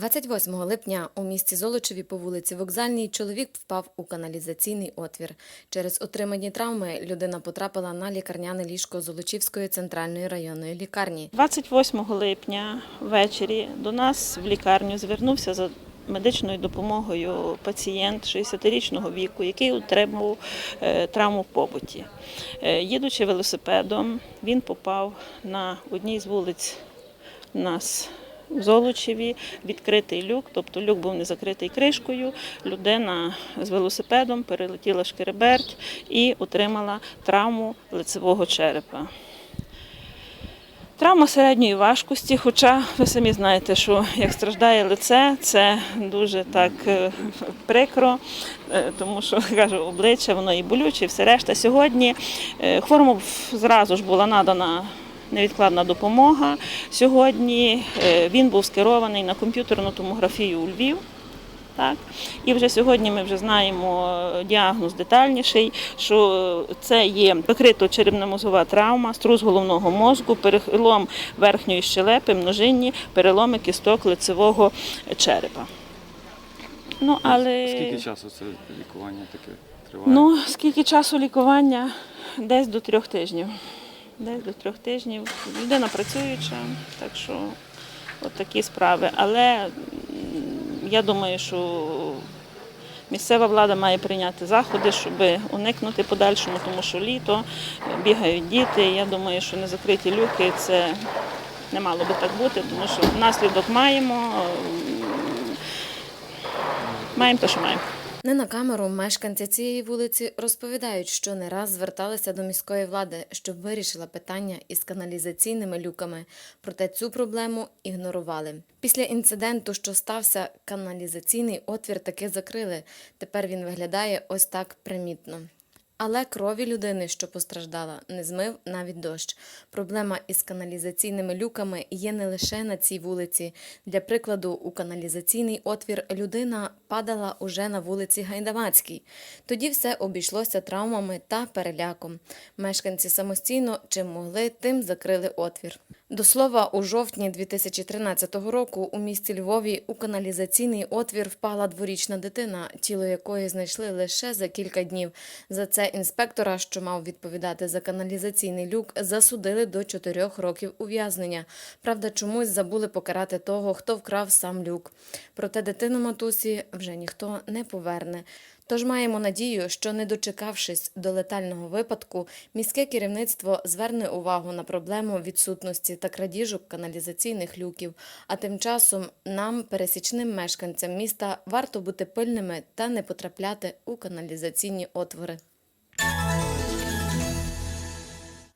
28 липня у місті Золочеві по вулиці Вокзальній чоловік впав у каналізаційний отвір. Через отримані травми людина потрапила на лікарняне ліжко Золочівської центральної районної лікарні. 28 липня ввечері до нас в лікарню звернувся за медичною допомогою пацієнт 60-річного віку, який отримав е, травму в побуті. Е, Їдучи велосипедом, він попав на одній з вулиць нас в Золочеві відкритий люк, тобто люк був не закритий кришкою. Людина з велосипедом перелетіла шкереберть і отримала травму лицевого черепа. Травма середньої важкості, хоча ви самі знаєте, що як страждає лице, це дуже так е, прикро, е, тому що кажу, обличчя воно і болюче, і все решта. Сьогодні е, хворому зразу ж була надана невідкладна допомога. Сьогодні е, він був скерований на комп'ютерну томографію у Львів. Так, і вже сьогодні ми вже знаємо е, діагноз детальніший, що це є покрито-черепно-мозгова травма, струс головного мозку, перелом верхньої щелепи, множинні, переломи кісток лицевого черепа. Ну, але... Скільки часу це лікування таке триває? Ну, скільки часу лікування? Десь до трьох тижнів. Десь до трьох тижнів. Людина працююча, так що от такі справи. Але я думаю, що місцева влада має прийняти заходи, щоб уникнути подальшому, тому що літо бігають діти. Я думаю, що незакриті люки це не мало би так бути, тому що наслідок маємо. Маємо те, що маємо. Не на камеру мешканці цієї вулиці розповідають, що не раз зверталися до міської влади, щоб вирішила питання із каналізаційними люками. Проте цю проблему ігнорували. Після інциденту, що стався, каналізаційний отвір таки закрили. Тепер він виглядає ось так примітно. Але крові людини, що постраждала, не змив навіть дощ. Проблема із каналізаційними люками є не лише на цій вулиці. Для прикладу, у каналізаційний отвір людина падала уже на вулиці Гайдамацькій. Тоді все обійшлося травмами та переляком. Мешканці самостійно чим могли, тим закрили отвір. До слова, у жовтні 2013 року у місті Львові у каналізаційний отвір впала дворічна дитина, тіло якої знайшли лише за кілька днів. За це інспектора, що мав відповідати за каналізаційний люк, засудили до чотирьох років ув'язнення. Правда, чомусь забули покарати того, хто вкрав сам люк. Проте дитину матусі вже ніхто не поверне. Тож маємо надію, що не дочекавшись до летального випадку, міське керівництво зверне увагу на проблему відсутності та крадіжок каналізаційних люків. А тим часом нам, пересічним мешканцям міста, варто бути пильними та не потрапляти у каналізаційні отвори.